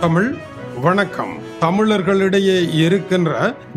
தமிழ் வணக்கம். தமிழர்களிடையே இருக்கின்ற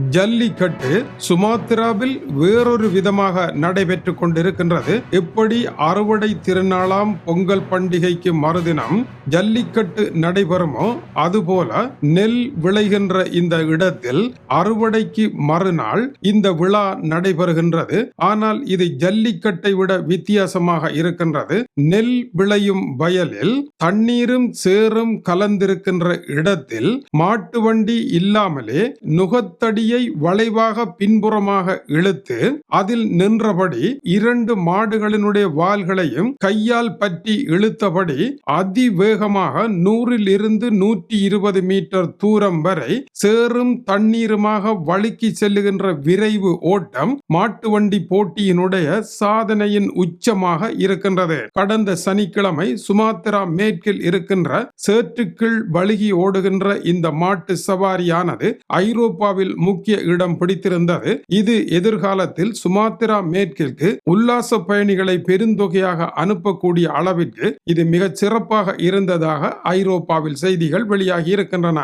ஜல்லிக்கட்டு சுமாத்திராவில் வேறொரு விதமாக நடைபெற்று கொண்டிருக்கின்றது. எப்படி அறுவடை திருநாளாம் பொங்கல் பண்டிகைக்கு மறுதினம் ஜல்லிக்கட்டு நடைபெறுமோ? அதுபோல நெல் விளைகின்ற இந்த இடத்தில் அறுவடைக்கு மறுநாள் இந்த விழா நடைபெறுகின்றது. ஆனால் இது ஜல்லிக்கட்டை விட வித்தியாசமாக இருக்கின்றது. நெல் விளையும் வயலில் தண்ணீரும் சேரும் கலந்திருக்கின்ற இடத்தில் மாட்டு வண்டி இல்லாமலே நுகத்தடியை வளைவாக பின்புறமாக இழுத்து அதில் நின்றபடி இரண்டு மாடுகளினுடைய வால்களையும் கையால் பற்றி இழுத்தபடி அதிவேகமாக நூறில் இருந்து நூற்றி இருபது மீட்டர் தூரம் வரை சேரும் தண்ணீருமாக வழுக்கி செல்லுகின்ற விரைவு ஓட்டம் மாட்டு வண்டி போட்டியினுடைய சாதனையின் உச்சமாக இருக்கின்றது. கடந்த சனிக்கிழமை சுமாத்திரா மேற்கில் இருக்கின்ற சேற்றுக்குள் வழுகி ஓடுகின்ற இந்த மாட்டு சவாரியானது ஐரோப்பாவில் முக்கிய இடம் பிடித்திருந்தது. இது எதிர்காலத்தில் சுமாத்திரா மேற்கிற்கு உல்லாச பயணிகளை பெருந்தொகையாக அனுப்பக்கூடிய அளவிற்கு இது மிகச் சிறப்பாக இருந்ததாக ஐரோப்பாவில் செய்திகள் வெளியாகி இருக்கின்றன.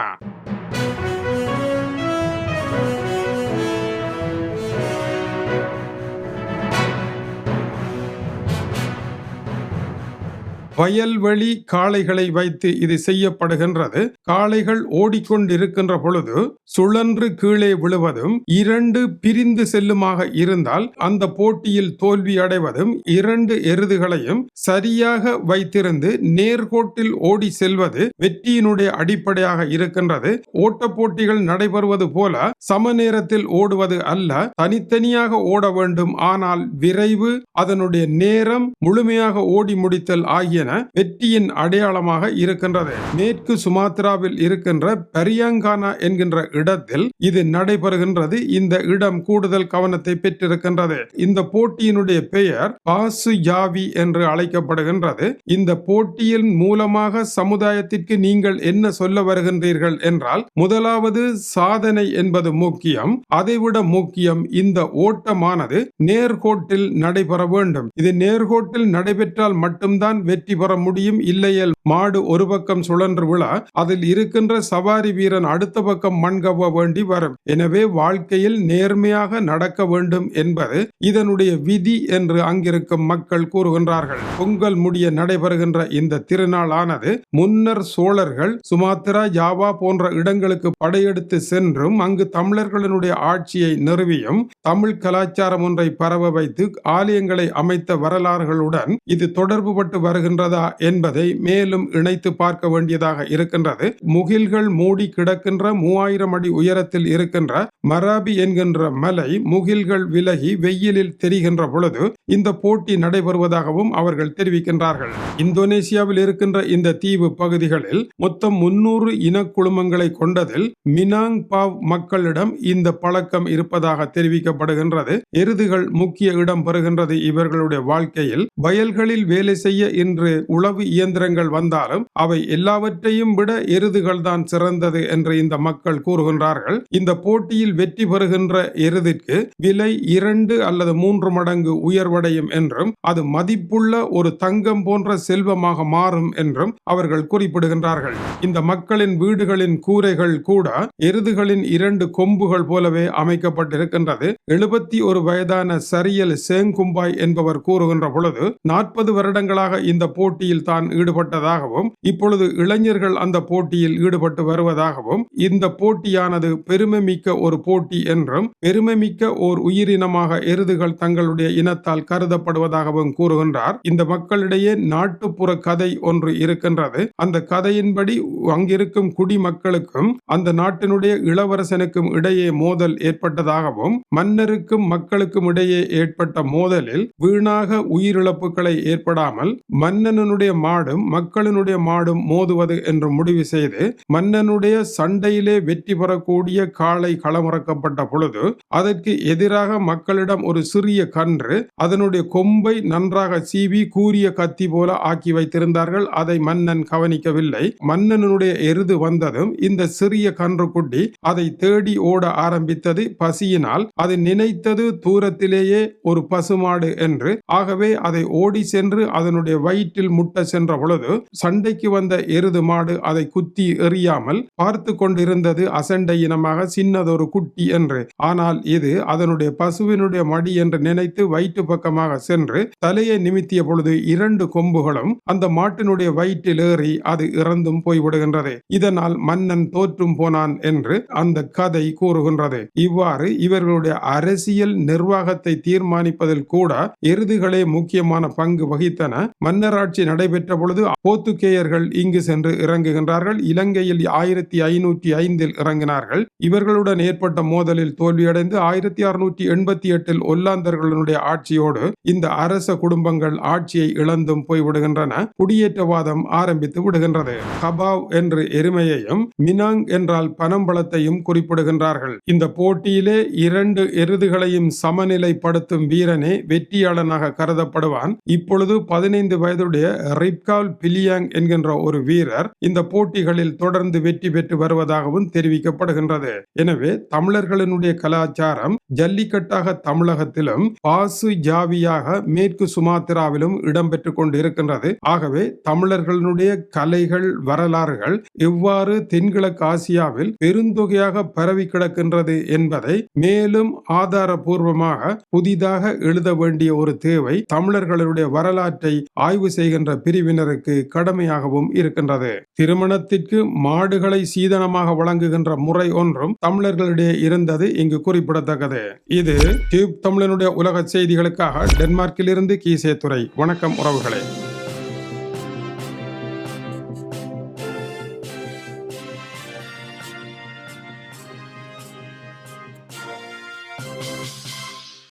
வயல்வெளி காளைகளை வைத்து இது செய்யப்படுகின்றது. காளைகள் ஓடிக்கொண்டிருக்கின்ற பொழுது சுழன்று கீழே விழுவதும் இரண்டு பிரிந்து செல்லுமாக இருந்தால் அந்த போட்டியில் தோல்வி அடைவதும் இரண்டு எருதுகளையும் சரியாக வைத்திருந்து நேர்கோட்டில் ஓடி செல்வது வெற்றியினுடைய அடிப்படையாக இருக்கின்றது. ஓட்ட போட்டிகள் நடைபெறுவது போல சம நேரத்தில் ஓடுவது அல்ல தனித்தனியாக ஓட வேண்டும். ஆனால் விரைவு அதனுடைய நேரம் முழுமையாக ஓடி முடித்தல் ஆகியன என வெற்றியின் அடையாளமாக இருக்கின்றது. மேற்கு சுமாத்ராவில் இருக்கின்ற பரியங்கானா என்கின்ற இடத்தில் இது நடைபெறுகின்றது. இந்த இடம் கூடுதல் கவனத்தை பெற்றிருக்கின்றது. இந்த போட்டியினுடைய பெயர் பாசு யாவி என்று அழைக்கப்படுகின்றது. இந்த போட்டியின் மூலமாக சமுதாயத்திற்கு நீங்கள் என்ன சொல்ல வருகின்றீர்கள் என்றால் முதலாவது சாதனை என்பது முக்கியம். அதைவிட முக்கியம் இந்த ஓட்டமானது நேர்கோட்டில் நடைபெற வேண்டும். இது நேர்கோட்டில் நடைபெற்றால் மட்டும்தான் வெற்றி பெற முடியும். இல்லையேல் மாடு ஒரு பக்கம் சுழன்று விழ அதில் இருக்கின்ற சவாரி வீரன் அடுத்த பக்கம் மண் கவ்வ வேண்டி வரும். எனவே வாழ்க்கையில் நேர்மையாக நடக்க வேண்டும் என்பது இதனுடைய விதி என்று அங்கிருக்கும் மக்கள் கூறுகின்றார்கள். பொங்கல் முடிய நடைபெறுகின்ற இந்த திருநாளானது முன்னர் சோழர்கள் சுமாத்திரா ஜாவா போன்ற இடங்களுக்கு படையெடுத்து சென்றும் அங்கு தமிழர்களினுடைய ஆட்சியை நிறுவியும் தமிழ் கலாச்சாரம் ஒன்றை பரவ வைத்து ஆலயங்களை அமைத்த வரலாறுகளுடன் இது தொடர்புபட்டு இருக்கின்றதா என்பதை மேலும் இணைத்து பார்க்க வேண்டியதாக இருக்கின்றது. முகில்கள் மூடி கிடக்கின்ற மூவாயிரம் அடி உயரத்தில் இருக்கின்ற மராபி என்கின்ற மலை முகில்கள் விலகி வெயிலில் தெரிகின்ற பொழுது இந்த போட்டி நடைபெறுவதாகவும் அவர்கள் தெரிவிக்கின்றார்கள். இந்தோனேசியாவில் இருக்கின்ற இந்த தீவு பகுதிகளில் மொத்தம் முன்னூறு இனக்குழுமங்களை கொண்டதில் மினாங் பாவ் மக்களிடம் இந்த பழக்கம் இருப்பதாக தெரிவிக்கப்படுகின்றது. எருதுகள் முக்கிய இடம் பெறுகின்றது இவர்களுடைய வாழ்க்கையில். வயல்களில் வேலை செய்ய இன்று உழவு இயந்திரங்கள் வந்தாலும் அவை எல்லாவற்றையும் விட எருதுகள் தான் சிறந்தது என்று இந்த மக்கள் கூறுகின்றார்கள். இந்த போட்டியில் வெற்றி பெறுகின்ற எருதிற்கு விலை இரண்டு அல்லது மூன்று மடங்கு உயர்வடையும் என்றும் அது மதிப்புள்ள ஒரு தங்கம் போன்ற செல்வமாக மாறும் என்றும் அவர்கள் குறிப்பிடுகின்றார்கள். இந்த மக்களின் வீடுகளின் கூரைகள் கூட எருதுகளின் இரண்டு கொம்புகள் போலவே அமைக்கப்பட்டிருக்கின்றது. எழுபத்தி ஒரு வயதான சரியல் சேங்கும்பாய் என்பவர் கூறுகின்ற பொழுது நாற்பது வருடங்களாக இந்த போட்டியில் தான் ஈடுபட்டதாகவும் இப்பொழுது இளைஞர்கள் அந்த போட்டியில் ஈடுபட்டு வருவதாகவும் இந்த போட்டியானது பெருமை மிக்க ஒரு போட்டி என்றும் பெருமை மிக்க ஓர் உயிரினமாக எருதுகள் தங்களுடைய இனத்தால் கருதப்படுவதாகவும் கூறுகின்றார். இந்த மக்களிடையே நாட்டுப்புற கதை ஒன்று இருக்கின்றது. அந்த கதையின்படி அங்கிருக்கும் குடிமக்களுக்கும் அந்த நாட்டினுடைய இளவரசனுக்கும் இடையே மோதல் ஏற்பட்டதாகவும் மன்னருக்கும் மக்களுக்கும் இடையே ஏற்பட்ட மோதலில் வீணாக உயிரிழப்புகளை ஏற்படாமல் மன்னர் மன்னனுடைய மாடும் மக்களினுடைய மாடும் மோதுவது என்று முடிவு செய்து மன்னனுடைய சண்டையிலே வெற்றி பெறக்கூடிய காளை களமிறக்கப்பட்ட பொழுது அதற்கு எதிராக மக்களிடம் ஒரு சிறிய கன்று அதனுடைய கொம்பை நன்றாக சீவி கூறிய கத்தி போல ஆக்கி வைத்திருந்தார்கள். அதை மன்னன் கவனிக்கவில்லை. மன்னனுடைய எருது வந்ததும் இந்த சிறிய கன்று குட்டி அதை தேடி ஓட ஆரம்பித்தது பசியினால். அது நினைத்தது தூரத்திலேயே ஒரு பசுமாடு என்று. ஆகவே அதை ஓடி சென்று அதனுடைய வயிற்று வயிற்றில் முட்ட சென்ற பொழுது சண்டைக்கு வந்த எருது மாடு அதை குத்தி எறியாமல் பார்த்து கொண்டிருந்தது அசண்டை இனமாக சின்னதொரு குட்டி என்று. ஆனால் இது அதனுடைய பசுவினுடைய மடி என்று நினைத்து வயிற்று பக்கமாக சென்று தலையை நிமித்திய பொழுது இரண்டு கொம்புகளும் அந்த மாட்டினுடைய வயிற்றில் ஏறி அது இறந்தும் போய்விடுகின்றது. இதனால் மன்னன் தோற்றும் போனான் என்று அந்த கதை கூறுகின்றது. இவ்வாறு இவர்களுடைய அரசியல் நிர்வாகத்தை தீர்மானிப்பதில் கூட எருதுகளே முக்கியமான பங்கு வகித்தன மன்னராட்சி நடைபெற்ற பொழுது போத்துக்கேயர்கள் இங்கு சென்று இறங்குகின்றார்கள். இலங்கையில் ஆயிரத்தி ஐநூற்றி ஐந்தில் இறங்கினார்கள். இவர்களுடன் ஏற்பட்ட மோதலில் தோல்வியடைந்து ஆயிரத்தி அறுநூற்றி எண்பத்தி எட்டில் ஒல்லாந்தர்களுடைய ஆட்சியோடு இந்த அரச குடும்பங்கள் ஆட்சியை இழந்தும் போய்விடுகின்றன. குடியேற்றவாதம் ஆரம்பித்து விடுகின்றது. கபாவ் என்று எருமையையும் மினாங் என்றால் பனம்பழத்தையும் குறிப்பிடுகின்றார்கள். இந்த போட்டியிலே இரண்டு எருதுகளையும் சமநிலைப்படுத்தும் வீரனே வெற்றியாளனாக கருதப்படுவான். இப்பொழுது பதினைந்து வயதுடைய ரிப்கால் பிலியாங் என்கின்ற ஒரு வீரர் இந்த போட்டிகளில் தொடர்ந்து வெற்றி பெற்று வருவதாகவும் தெரிவிக்கப்படுகின்றது. எனவே தமிழர்களினுடைய கலாச்சாரம் ஜல்லிக்கட்டாக தமிழகத்திலும் பாசு ஜாவியாக மேற்கு சுமாத்திராவிலும் இடம்பெற்றுக் கொண்டிருக்கின்றது. ஆகவே தமிழர்களுடைய கலைகள் வரலாறுகள் எவ்வாறு தென்கிழக்கு ஆசியாவில் பெருந்தொகையாக பரவி கிடக்கின்றது என்பதை மேலும் ஆதாரபூர்வமாக புதிதாக எழுத வேண்டிய ஒரு தேவை தமிழர்களுடைய வரலாற்றை ஆய்வு செய்கின்ற பிரிவினருக்கு கடமையாகவும் இருக்கின்றது. திருமணத்திற்கு மாடுகளை சீதனமாக வழங்குகின்ற முறை ஒன்றும் தமிழர்களிடையே இருந்தது இங்கு குறிப்பிடத்தக்கது. இது டியூப் தமிழனுடைய உலக செய்திகளுக்காக டென்மார்க்கிலிருந்து கீசே துறை வணக்கம் உறவுகளை.